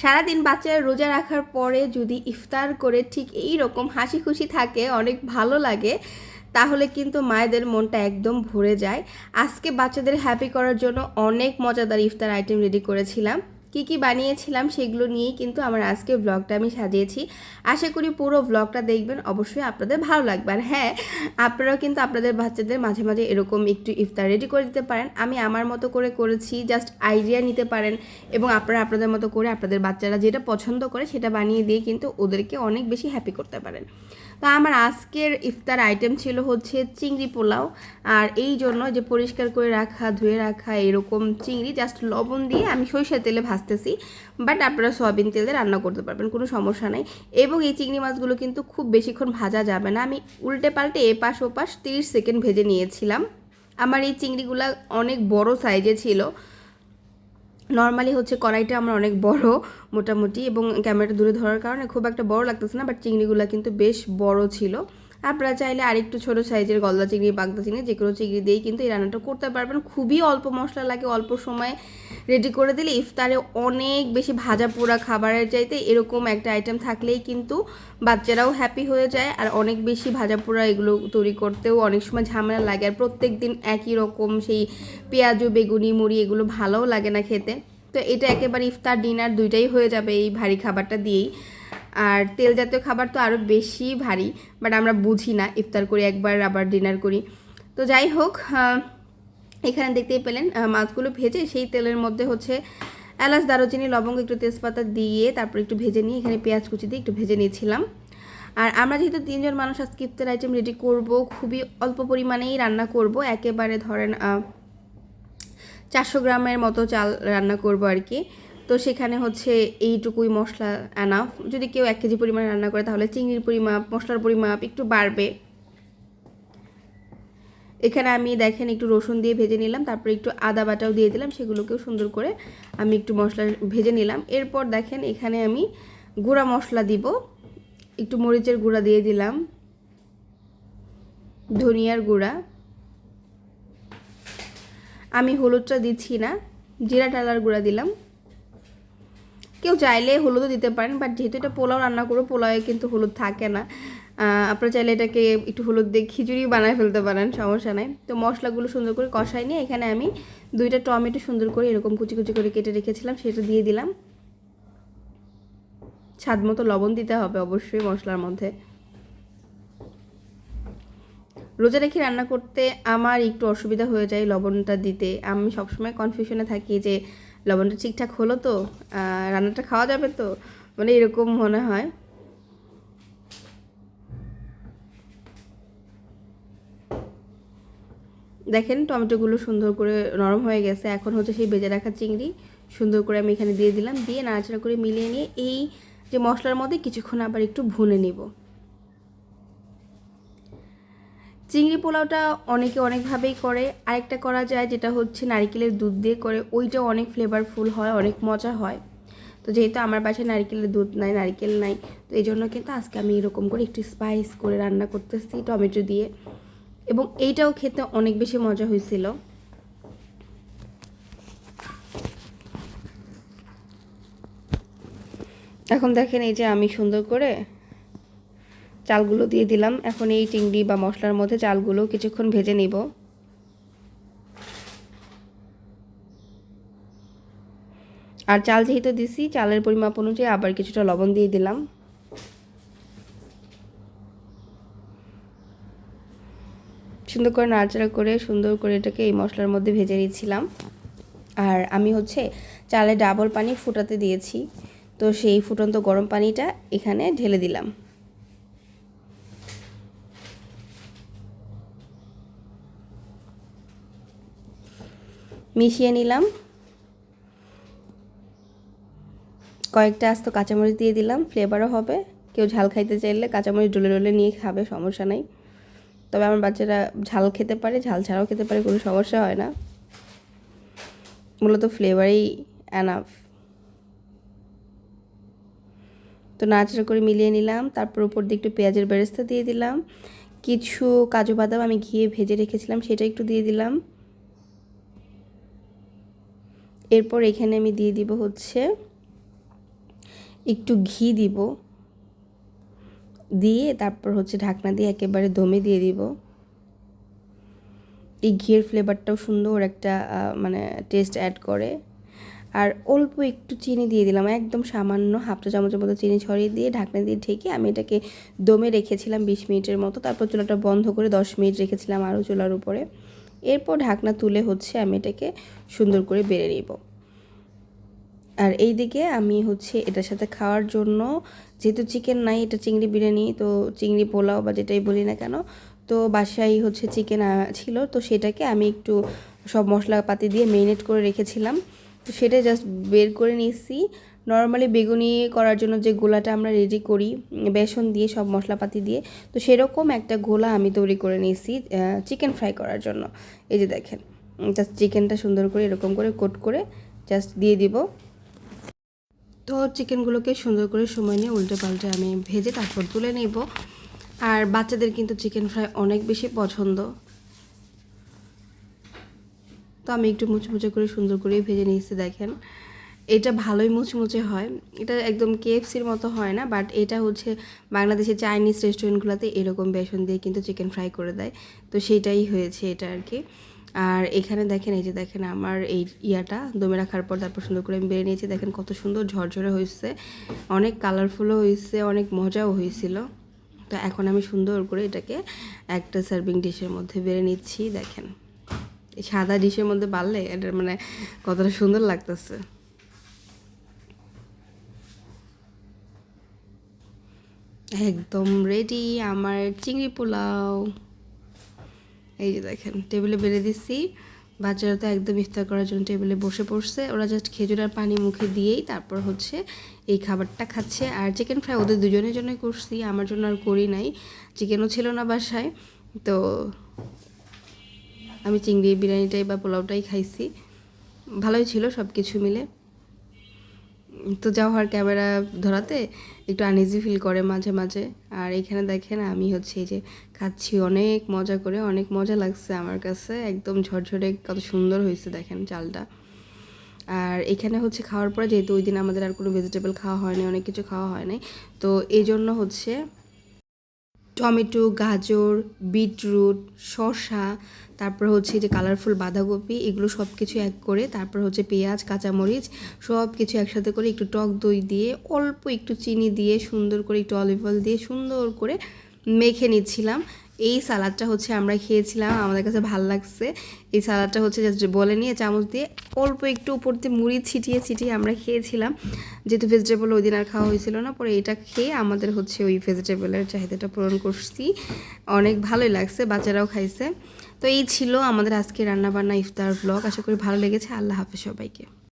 সারাদিন বাচ্চারা রোজা রাখার পরে যদি ইফতার করে ঠিক এই রকম হাসি খুশি থাকে, অনেক ভালো লাগে, তাহলে কিন্তু মায়েদের মনটা একদম ভরে যায়। আজকে বাচ্চাদের হ্যাপি করার জন্য অনেক মজাদার ইফতার আইটেম রেডি করেছিলাম। কি কি বানিয়েছিলাম সেগুলো নিয়েই কিন্তু আমার আজকে ব্লগটা আমি সাজিয়েছি। আশা করি পুরো ব্লগটা দেখবেন, অবশ্যই আপনাদের ভালো লাগবে। আর হ্যাঁ আপনারাও কিন্তু আপনাদের বাচ্চাদের মাঝে মাঝে এরকম একটু ইফতার রেডি করে দিতে পারেন। আমি আমার মতো করে করেছি জাস্ট আইডিয়া নিতে পারেন এবং আপনারা আপনাদের মতো করে আপনাদের বাচ্চারা যেটা পছন্দ করে সেটা বানিয়ে দিয়ে কিন্তু ওদেরকে অনেক বেশি হ্যাপি করতে পারেন। তো আমার আজকের ইফতার আইটেম ছিল হচ্ছে চিংড়ি পোলাও। আর এই জন্য যে পরিষ্কার করে রাখা, ধুয়ে রাখা এরকম চিংড়ি জাস্ট লবণ দিয়ে আমি সরিষার তেলে ভাজতেছি বাট আপনারা সয়াবিন তেল দিয়ে রান্না করতে পারবেন, কোনো সমস্যা নাই। এবং এই চিংড়ি মাছগুলো কিন্তু খুব বেশিক্ষণ ভাজা যাবে না। আমি উল্টে পাল্টে এপাশ ওপাশ তিরিশ সেকেন্ড ভেজে নিয়েছিলাম। আমার এই চিংড়িগুলো অনেক বড় সাইজে ছিল। নর্মালি হচ্ছে কড়াইটা আমার অনেক বড়, মোটামুটি, এবং ক্যামেরাটা দূরে ধরার কারণে খুব একটা বড় লাগতেছে না বাট চিংড়িগুলো কিন্তু বেশ বড় ছিল। আপনারা চাইলে আরেকটু ছোটো সাইজের গলদা চিংড়ি, বাগদা চিংড়ি, যে কোনো চিংড়ি দিয়েই কিন্তু এই রান্নাটা করতে পারবেন। খুবই অল্প মশলা লাগে, অল্প সময়ে রেডি করে দিলে ইফতারে অনেক বেশি ভাজা পোড়া খাবারের চাইতে এরকম একটা আইটেম থাকলেই কিন্তু বাচ্চারাও হ্যাপি হয়ে যায় আর অনেক বেশি ভাজা পোড়া এগুলো তৈরি করতেও অনেক সময় ঝামেলা লাগে আর প্রত্যেক দিন একই রকম সেই পেঁয়াজু, বেগুনি, মুড়ি এগুলো ভালোও লাগে না খেতে। তো এটা একেবারে ইফতার ডিনার দুইটাই হয়ে যাবে এই ভারী খাবারটা দিয়েই। আর তেল জাতীয় খাবার তো আরও বেশি ভারী বাট আমরা বুঝি না, ইফতার করি, একবার আবার ডিনার করি। তো যাই হোক এখানে দেখতেই পেলেন মাছগুলো ভেজে সেই তেলের মধ্যে হচ্ছে এলাচ, দারুচিনি, লবঙ্গ, একটু তেজপাতা দিয়ে তারপর একটু ভেজে নিয়ে এখানে পেঁয়াজ কুচি দিয়ে একটু ভেজে নিয়েছিলাম। আর আমরা যেহেতু তিনজন মানুষ আজকে ইফতার আইটেম রেডি করব, খুবই অল্প পরিমাণেই রান্না করব, একেবারে ধরেন চারশো গ্রামের মতো চাল রান্না করব আর কি। তো সেখানে হচ্ছে এইটুকুই মশলা অ্যানাফ যদি কেউ এক কেজি পরিমাণ রান্না করে, তাহলে চিংড়ির পরিমাপ, মশলার পরিমাপ একটু বাড়বে। এখানে আমি দেখেন একটু রসুন দিয়ে ভেজে নিলাম, তারপর একটু আদা বাটাও দিয়ে দিলাম, সেগুলোকেও সুন্দর করে আমি একটু মশলা ভেজে নিলাম। এরপর দেখেন এখানে আমি গুঁড়া মশলা দিব, একটু মরিচের গুঁড়া দিয়ে দিলাম, ধনিয়ার গুঁড়া। আমি হলুদটা দিচ্ছি না, জিরা টালার গুঁড়া দিলাম। কেউ চাইলে হলুদও দিতে পারেন বাট যেহেতু এটা পোলাও রান্না করব, পোলাওয়ে কিন্তু হলুদ থাকে না। আপনারা চাইলে এটাকে একটু হলুদ দিয়ে খিচুড়ি বানায় ফেলতে পারেন, সমস্যা নাই। তো মশলাগুলো সুন্দর করে কষাই নিয়ে এখানে আমি দুইটা টমেটো সুন্দর করে এরকম কুচি কুচি করে কেটে রেখেছিলাম, সেটা দিয়ে দিলাম। স্বাদ মতো লবণ দিতে হবে অবশ্যই মশলার মধ্যে। রোজা রেখে রান্না করতে আমার একটু অসুবিধা হয়ে যায় লবণটা দিতে। আমি সবসময় কনফিউশনে থাকি যে লবণটা ঠিকঠাক হলো তো রান্নাটা খাওয়া যাবে তো? মানে এরকম মনে হয়। দেখেন টমেটোগুলো সুন্দর করে নরম হয়ে গেছে। এখন হচ্ছে সেই বেজে রাখা চিংড়ি, সুন্দর করে আমি এখানে দিয়ে দিলাম। দিয়ে নাড়াচাড়া করে মিলিয়ে নিয়ে এই যে মশলার মধ্যে কিছুক্ষণ আবার একটু ভুনে নিব। চিংড়ি পোলাওটা অনেকে অনেকভাবেই করে। আরেকটা করা যায় যেটা হচ্ছে নারিকেলের দুধ দিয়ে করে। ওইটাও অনেক ফ্লেভারফুল হয়, অনেক মজা হয়। তো যেহেতু আমার বাসায় নারিকেলের দুধ নাই, নারিকেল নাই, তো এই জন্য কিন্তু আজকে আমি এরকম করে একটু স্পাইস করে রান্না করতেছি টমেটো দিয়ে। এবং এইটাও খেতে অনেক বেশি মজা হয়েছিল। এখন দেখেন এই যে আমি সুন্দর করে চালগুলো দিয়ে দিলাম। এখন এই চিংড়ি বা মশলার মধ্যে চালগুলো কিছুক্ষণ ভেজে নিব। আর চাল যেহেতু দিছি, চালের পরিমাপ অনুযায়ী আবার কিছুটা লবণ দিয়ে দিলাম। সুন্দর করে নাড়াচাড়া করে সুন্দর করে এটাকে এই মশলার মধ্যে ভেজে নিচ্ছিলাম। আর আমি হচ্ছে চালে ডাবল পানি ফুটাতে দিয়েছি। তো সেই ফুটন্ত গরম পানিটা এখানে ঢেলে দিলাম। মিশিয়ে নিলাম। কয়েকটা আস্ত কাঁচামরিচ দিয়ে দিলাম ফ্লেভারও হবে। কেউ ঝাল খাইতে চাইলে কাঁচামরিচ ডলে ডলে নিয়ে খাবে, সমস্যা নাই। তবে আমার বাচ্চারা ঝাল খেতে পারে, ঝাল ছাড়াও খেতে পারে, কোনো সমস্যা হয় না। মূলত ফ্লেভারই অ্যানাফ তো নাড়াচাড়া করে মিলিয়ে নিলাম, তারপর উপর দিয়ে একটু পেঁয়াজের বেরেস্তা দিয়ে দিলাম। কিছু কাজু বাদাম আমি ঘিয়ে ভেজে রেখেছিলাম, সেটা একটু দিয়ে দিলাম। এরপর এখানে আমি দিয়ে দিব হচ্ছে একটু ঘি দিব। দিয়ে তারপর হচ্ছে ঢাকনা দিয়ে একেবারে দমে দিয়ে দিব। এই ঘিয়ের ফ্লেভারটাও সুন্দর একটা মানে টেস্ট অ্যাড করে। আর অল্প একটু চিনি দিয়ে দিলাম, একদম সামান্য হাফ চা চামচের মতো চিনি ছড়িয়ে দিয়ে ঢাকনা দিয়ে ঢেকে আমি এটাকে দমে রেখেছিলাম বিশ মিনিটের মতো। তারপর চুলাটা বন্ধ করে দশ মিনিট রেখেছিলাম আরও চুলার উপরে। এরপর ঢাকনা তুলে হচ্ছে আমি এটাকে সুন্দর করে বেড়ে নিব। আর এই দিকে আমি হচ্ছে এটার সাথে খাওয়ার জন্য, যেহেতু চিকেন নাই, এটা চিংড়ি বিরিয়ানি, তো চিংড়ি পোলাও বা যেটাই বলি না কেন, তো বাসায় হচ্ছে চিকেন ছিল, তো সেটাকে আমি একটু সব মশলাপাতি দিয়ে মেরিনেট করে রেখেছিলাম। তো সেটা জাস্ট বের করে নিয়েছি নর্মালি বেগুনি করার জন্য যে গোলাটা আমরা রেডি করি বেসন দিয়ে, সব মশলাপাতি দিয়ে, তো সেরকম একটা গোলা আমি তৈরি করে নিয়েছি চিকেন ফ্রাই করার জন্য। এই যে দেখেন জাস্ট চিকেনটা সুন্দর করে এরকম করে কোট করে জাস্ট দিয়ে দিব। তো চিকেনগুলোকে সুন্দর করে সময় নিয়ে উল্টে পাল্টে আমি ভেজে তারপর তুলে নেব। আর বাচ্চাদের কিন্তু চিকেন ফ্রাই অনেক বেশি পছন্দ। তো আমি একটু মুচমুচে করে সুন্দর করে ভেজে নিয়েছি, দেখেন। এটা ভালোই মুচমুচে হয়। এটা একদম কেএফসির মতো হয় না বাট এটা হচ্ছে বাংলাদেশের চাইনিজ রেস্টুরেন্টগুলোতে এরকম বেসন দিয়ে কিন্তু চিকেন ফ্রাই করে দেয়। তো সেটাই হয়েছে এটা আর কি আর এখানে দেখেন, এই যে দেখেন আমার এই ইয়াটা, দমে রাখার পর তারপর সুন্দর করে আমি বেড়ে নিয়েছি। দেখেন কত সুন্দর ঝরঝরে হয়েছে, অনেক কালারফুলও হয়েছে, অনেক মজাও হয়েছিল। তো এখন আমি সুন্দর করে এটাকে একটা সার্ভিং ডিশের মধ্যে বেড়ে নিচ্ছি, দেখেন। সাদা ডিশের মধ্যে বাড়লে এটা মানে কতটা সুন্দর লাগতেছে। একদম রেডি আমার চিংড়ি পোলাও। এই যে দেখেন টেবিলে বেড়ে দিচ্ছি। বাচ্চারা তো একদম ইফতার করার জন্য টেবিলে বসে পড়ছে। ওরা জাস্ট খেজুর আর পানি মুখে দিয়েই তারপর হচ্ছে এই খাবারটা খাচ্ছে। আর চিকেন ফ্রাই ওদের দুজনের জন্যই করছি, আমার জন্য আর করি নাই। চিকেনও ছিল না বাসায়, তো আমি চিংড়ি বিরিয়ানিটাই বা পোলাওটাই খাইছি। ভালোই ছিল সব কিছু মিলে। তো যাওয়ার ক্যামেরা ধরাতে, একটু আনইজি ফিল করে মাঝে মাঝে। আর এখানে দেখেন আমি হচ্ছে এই যে খাচ্ছি অনেক মজা করে, অনেক মজা লাগছে আমার কাছে। একদম ঝরঝরে, কত সুন্দর হয়েছে দেখেন চালটা। আর এখানে হচ্ছে খাওয়ার পরে যেহেতু ওই দিন আমাদের আর কোনো ভেজিটেবল খাওয়া হয়নি, অনেক কিছু খাওয়া হয় নাই তো এই জন্য হচ্ছে টমেটো, গাজর, বিটরুট, শসা, তারপর হচ্ছে যে কালারফুল বাঁধাকপি, এগুলো সব কিছু এক করে, তারপর হচ্ছে পেঁয়াজ, কাঁচামরিচ সব কিছু একসাথে করে একটু টক দই দিয়ে, অল্প একটু চিনি দিয়ে সুন্দর করে একটু অলিভ অয়েল দিয়ে সুন্দর করে মেখে নিচ্ছিলাম। এই সালাদটা হচ্ছে আমরা খেয়েছিলাম, আমাদের কাছে ভালো লাগছে। এই সালাদটা হচ্ছে just বলে নিয়ে চামচ দিয়ে অল্প একটু উপর দিয়ে মুড়ি ছিটিয়ে ছিটিয়ে আমরা খেয়েছিলাম। যেহেতু ভেজিটেবল ওই দিন আর খাওয়া হয়েছিল না, পরে এটা খেয়ে আমাদের হচ্ছে ওই ভেজিটেবলের চাহিদাটা পূরণ করছি। অনেক ভালোই লাগছে, বাচ্চারাও খাইছে। তো এই ছিল আমাদের আজকে রান্নাবান্না ইফতার ব্লগ আশা করি ভালো লেগেছে। আল্লাহ হাফেজ সবাইকে।